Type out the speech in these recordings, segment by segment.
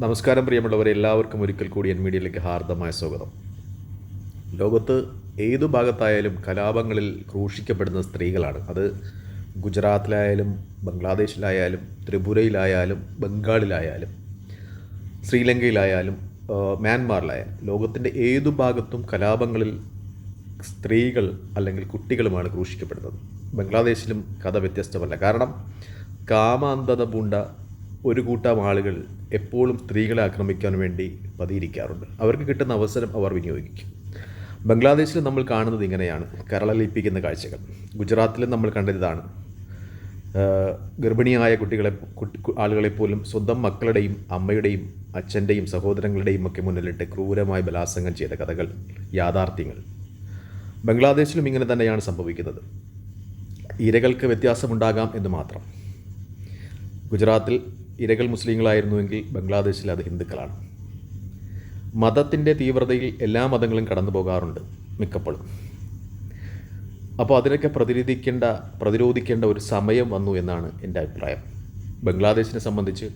നമസ്കാരം പ്രിയമുള്ളവരെ. എല്ലാവർക്കും ഒരിക്കൽ കൂടി എൻ മീഡിയയിലേക്ക് ഹാർദമായ സ്വാഗതം. ലോകത്ത് ഏതു ഭാഗത്തായാലും കലാപങ്ങളിൽ ക്രൂശിക്കപ്പെടുന്ന സ്ത്രീകളാണ്. അത് ഗുജറാത്തിലായാലും ബംഗ്ലാദേശിലായാലും ത്രിപുരയിലായാലും ബംഗാളിലായാലും ശ്രീലങ്കയിലായാലും മ്യാൻമാറിലായാലും ലോകത്തിന്റെ ഏതു ഭാഗത്തും കലാപങ്ങളിൽ സ്ത്രീകൾ അല്ലെങ്കിൽ കുട്ടികളുമാണ് ക്രൂശിക്കപ്പെടുന്നത്. ബംഗ്ലാദേശിലും കഥ വ്യത്യസ്തമല്ല. കാരണം കാമാന്തത പൂണ്ട ഒരു കൂട്ടം ആളുകൾ എപ്പോഴും സ്ത്രീകളെ ആക്രമിക്കാൻ വേണ്ടി പതിയിരിക്കാറുണ്ട് അവർക്ക് കിട്ടുന്ന അവസരം അവർ വിനിയോഗിക്കും. ബംഗ്ലാദേശിൽ നമ്മൾ കാണുന്നത് ഇങ്ങനെയാണ്. കരളലിപ്പിക്കുന്ന കാഴ്ചകൾ. ഗുജറാത്തിലും നമ്മൾ കണ്ടതാണ്. ഗർഭിണിയായ കുട്ടികളെ ആളുകളെ പോലും സ്വന്തം മക്കളുടെയും അമ്മയുടെയും അച്ഛന്റെയും സഹോദരങ്ങളുടെയും ഒക്കെ മുന്നിലിട്ട് ക്രൂരമായി ബലാത്സംഗം ചെയ്ത കഥകൾ യാഥാർത്ഥ്യങ്ങൾ. ബംഗ്ലാദേശിലും ഇങ്ങനെ തന്നെയാണ് സംഭവിക്കുന്നത്. ഇരകൾക്ക് വ്യത്യാസമുണ്ടാകാം എന്ന് മാത്രം. ഗുജറാത്തിൽ ഇരകൾ മുസ്ലിങ്ങളായിരുന്നുവെങ്കിൽ ബംഗ്ലാദേശിൽ അത് ഹിന്ദുക്കളാണ്. മതത്തിന്റെ തീവ്രതയിൽ എല്ലാ മതങ്ങളും കടന്നു പോകാറുണ്ട് മിക്കപ്പോഴും. അപ്പോൾ അതിനൊക്കെ പ്രതിരോധിക്കേണ്ട പ്രതിരോധിക്കേണ്ട ഒരു സമയം വന്നു എന്നാണ് എന്റെ അഭിപ്രായം. ബംഗ്ലാദേശിനെ സംബന്ധിച്ച്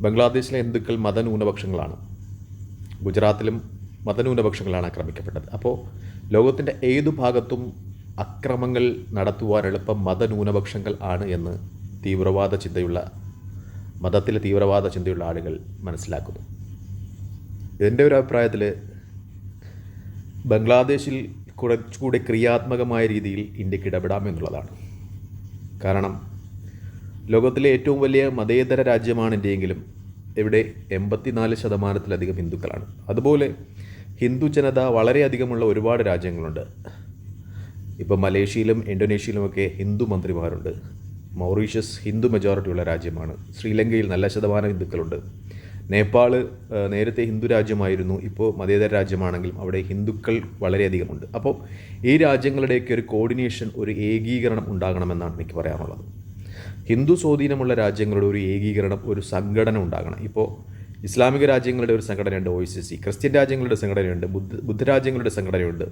ബംഗ്ലാദേശിലെ ഹിന്ദുക്കൾ മതന്യൂനപക്ഷങ്ങളാണ്. ഗുജറാത്തിലും മതന്യൂനപക്ഷങ്ങളാണ് ആക്രമിക്കപ്പെട്ടത്. അപ്പോൾ ലോകത്തിന്റെ ഏതു ഭാഗത്തും അക്രമങ്ങൾ നടത്തുവാൻ എളുപ്പം മതന്യൂനപക്ഷങ്ങൾ ആണ് എന്ന് തീവ്രവാദ ചിന്തയുള്ള മതത്തിലെ തീവ്രവാദ ചിന്തയുള്ള ആളുകൾ മനസ്സിലാക്കുന്നു. എന്റെ ഒരു അഭിപ്രായത്തിൽ ബംഗ്ലാദേശിൽ കുറച്ചുകൂടി ക്രിയാത്മകമായ രീതിയിൽ ഇന്ത്യയ്ക്ക് ഇടപെടാം എന്നുള്ളതാണ്. കാരണം ലോകത്തിലെ ഏറ്റവും വലിയ മതേതര രാജ്യമാണ് ഇന്ത്യയെങ്കിലും ഇവിടെ എൺപത്തിനാല് ശതമാനത്തിലധികം ഹിന്ദുക്കളാണ്. അതുപോലെ ഹിന്ദു ജനത വളരെയധികമുള്ള ഒരുപാട് രാജ്യങ്ങളുണ്ട്. ഇപ്പോൾ മലേഷ്യയിലും ഇന്തോനേഷ്യയിലുമൊക്കെ ഹിന്ദു മന്ത്രിമാരുണ്ട്. മൗറീഷ്യസ് ഹിന്ദു മെജോറിറ്റി ഉള്ള രാജ്യമാണ്. ശ്രീലങ്കയിൽ നല്ല ശതമാനം ഹിന്ദുക്കളുണ്ട്. നേപ്പാൾ നേരത്തെ ഹിന്ദു രാജ്യമായിരുന്നു ഇപ്പോൾ മതേതര രാജ്യമാണെങ്കിലും അവിടെ ഹിന്ദുക്കൾ വളരെയധികമുണ്ട് അപ്പോൾ ഈ രാജ്യങ്ങളുടെയൊക്കെ ഒരു കോർഡിനേഷൻ ഒരു ഏകീകരണം ഉണ്ടാകണമെന്നാണ് എനിക്ക് പറയാനുള്ളത്. ഹിന്ദു സ്വാധീനമുള്ള രാജ്യങ്ങളുടെ ഒരു ഏകീകരണം ഒരു സംഘടന ഉണ്ടാകണം. ഇപ്പോൾ ഇസ്ലാമിക രാജ്യങ്ങളുടെ ഒരു സംഘടനയുണ്ട് ഒ സി സി ക്രിസ്ത്യൻ രാജ്യങ്ങളുടെ സംഘടനയുണ്ട് ബുദ്ധ ബുദ്ധരാജ്യങ്ങളുടെ സംഘടനയുണ്ട്.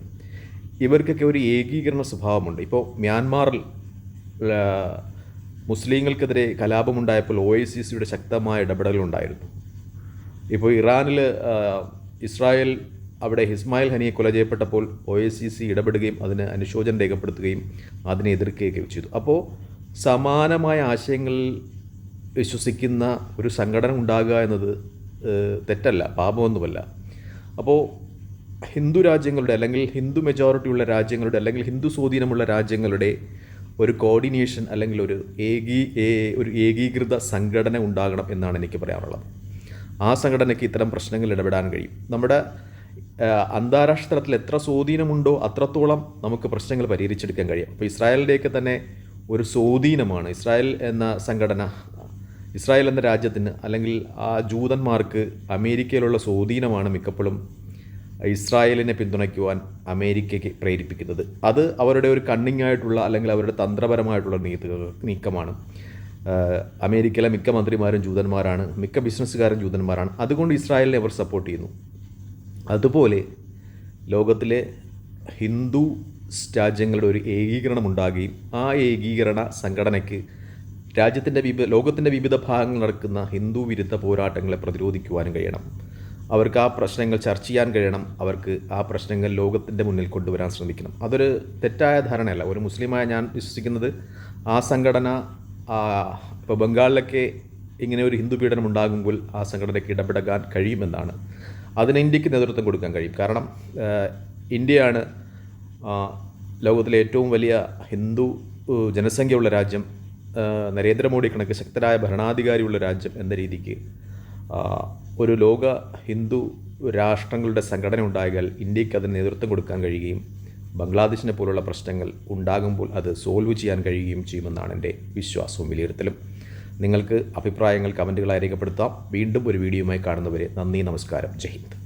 ഇവർക്കൊക്കെ ഒരു ഏകീകരണ സ്വഭാവമുണ്ട്. ഇപ്പോൾ മ്യാൻമാറിൽ മുസ്ലിങ്ങൾക്കെതിരെ കലാപമുണ്ടായപ്പോൾ ഒ ഐ സി സിയുടെ ശക്തമായ ഇടപെടലുണ്ടായിരുന്നു. ഇപ്പോൾ ഇറാനിൽ ഇസ്രായേൽ അവിടെ ഹിസ്മായിൽ ഹനിയെ കൊല ചെയ്യപ്പെട്ടപ്പോൾ ഒ ഐ സി സി ഇടപെടുകയും അതിന് അനുശോചനം രേഖപ്പെടുത്തുകയും അതിനെ എതിർക്കുകയൊക്കെ ചെയ്തു. അപ്പോൾ സമാനമായ ആശയങ്ങളിൽ വിശ്വസിക്കുന്ന ഒരു സംഘടന ഉണ്ടാകുക എന്നത് തെറ്റല്ല പാപമൊന്നുമല്ല. അപ്പോൾ ഹിന്ദു രാജ്യങ്ങളുടെ അല്ലെങ്കിൽ ഹിന്ദു മെജോറിറ്റി ഉള്ള രാജ്യങ്ങളുടെ അല്ലെങ്കിൽ ഹിന്ദു സ്വാധീനമുള്ള രാജ്യങ്ങളുടെ ഒരു കോർഡിനേഷൻ അല്ലെങ്കിൽ ഒരു ഏകീ ഒരു ഏകീകൃത സംഘടന ഉണ്ടാകണം എന്നാണ് എനിക്ക് പറയാനുള്ളത് ആ സംഘടനയ്ക്ക് ഇത്തരം പ്രശ്നങ്ങളിൽ ഇടപെടാൻ കഴിയും. നമ്മുടെ അന്താരാഷ്ട്ര തലത്തിൽ എത്ര സ്വാധീനമുണ്ടോ അത്രത്തോളം നമുക്ക് പ്രശ്നങ്ങൾ പരിഹരിച്ചെടുക്കാൻ കഴിയും. അപ്പോൾ ഇസ്രായേലിന്റെയൊക്കെ തന്നെ ഒരു സ്വാധീനമാണ്. ഇസ്രായേൽ എന്ന സംഘടന ഇസ്രായേൽ എന്ന രാജ്യത്തിന് അല്ലെങ്കിൽ ആ ജൂതന്മാർക്ക് അമേരിക്കയിലുള്ള സ്വാധീനമാണ് മിക്കപ്പോഴും ഇസ്രായേലിനെ പിന്തുണയ്ക്കുവാൻ അമേരിക്കയ്ക്ക് പ്രേരിപ്പിക്കുന്നത്. അത് അവരുടെ ഒരു കണ്ണിങ് ആയിട്ടുള്ള അല്ലെങ്കിൽ അവരുടെ തന്ത്രപരമായിട്ടുള്ള നീക്ക നീക്കമാണ്. അമേരിക്കയിലെ മിക്ക മന്ത്രിമാരും ജൂതന്മാരാണ് മിക്ക ബിസിനസ്സുകാരും ജൂതന്മാരാണ്. അതുകൊണ്ട് ഇസ്രായേലിനെ അവർ സപ്പോർട്ട് ചെയ്യുന്നു. അതുപോലെ ലോകത്തിലെ ഹിന്ദു രാജ്യങ്ങളുടെ ഒരു ഏകീകരണം ഉണ്ടാകുകയും ആ ഏകീകരണ സംഘടനയ്ക്ക് രാജ്യത്തിന്റെ വിവിധ ലോകത്തിന്റെ വിവിധ ഭാഗങ്ങളിൽ നടക്കുന്ന ഹിന്ദു വിരുദ്ധ പോരാട്ടങ്ങളെ പ്രതിരോധിക്കുവാനും കഴിയണം. അവർക്ക് ആ പ്രശ്നങ്ങൾ ചർച്ച ചെയ്യാൻ കഴിയണം. അവർക്ക് ആ പ്രശ്നങ്ങൾ ലോകത്തിന്റെ മുന്നിൽ കൊണ്ടുവരാൻ ശ്രമിക്കണം. അതൊരു തെറ്റായ ധാരണയല്ല. ഒരു മുസ്ലിമായ ഞാൻ വിശ്വസിക്കുന്നത് ആ സംഘടന ഇപ്പോൾ ബംഗാളിലൊക്കെ ഇങ്ങനെ ഒരു ഹിന്ദു പീഡനം ഉണ്ടാകുമ്പോൾ ആ സംഘടനയ്ക്ക് ഇടപെടാൻ കഴിയുമെന്നാണ്. അതിന് ഇന്ത്യയ്ക്ക് നേതൃത്വം കൊടുക്കാൻ കഴിയും. കാരണം ഇന്ത്യയാണ് ലോകത്തിലെ ഏറ്റവും വലിയ ഹിന്ദു ജനസംഖ്യയുള്ള രാജ്യം. നരേന്ദ്രമോദി കണക്ക് ശക്തരായ ഭരണാധികാരിയുള്ള രാജ്യം എന്ന രീതിക്ക് ഒരു ലോക ഹിന്ദു രാഷ്ട്രങ്ങളുടെ സംഘടന ഉണ്ടായാൽ ഇന്ത്യയ്ക്ക് അതിന് നേതൃത്വം കൊടുക്കാൻ കഴിയുകയും ബംഗ്ലാദേശിനെ പോലുള്ള പ്രശ്നങ്ങൾ ഉണ്ടാകുമ്പോൾ അത് സോൾവ് ചെയ്യാൻ കഴിയുകയും ചെയ്യുമെന്നാണ് എന്റെ വിശ്വാസവും വിലയിരുത്തലും. നിങ്ങൾക്ക് അഭിപ്രായങ്ങൾ കമന്റുകളായി രേഖപ്പെടുത്താം. വീണ്ടും ഒരു വീഡിയോയുമായി കാണുന്നവരെ നന്ദി നമസ്കാരം. ജയ് ഹിന്ദ്.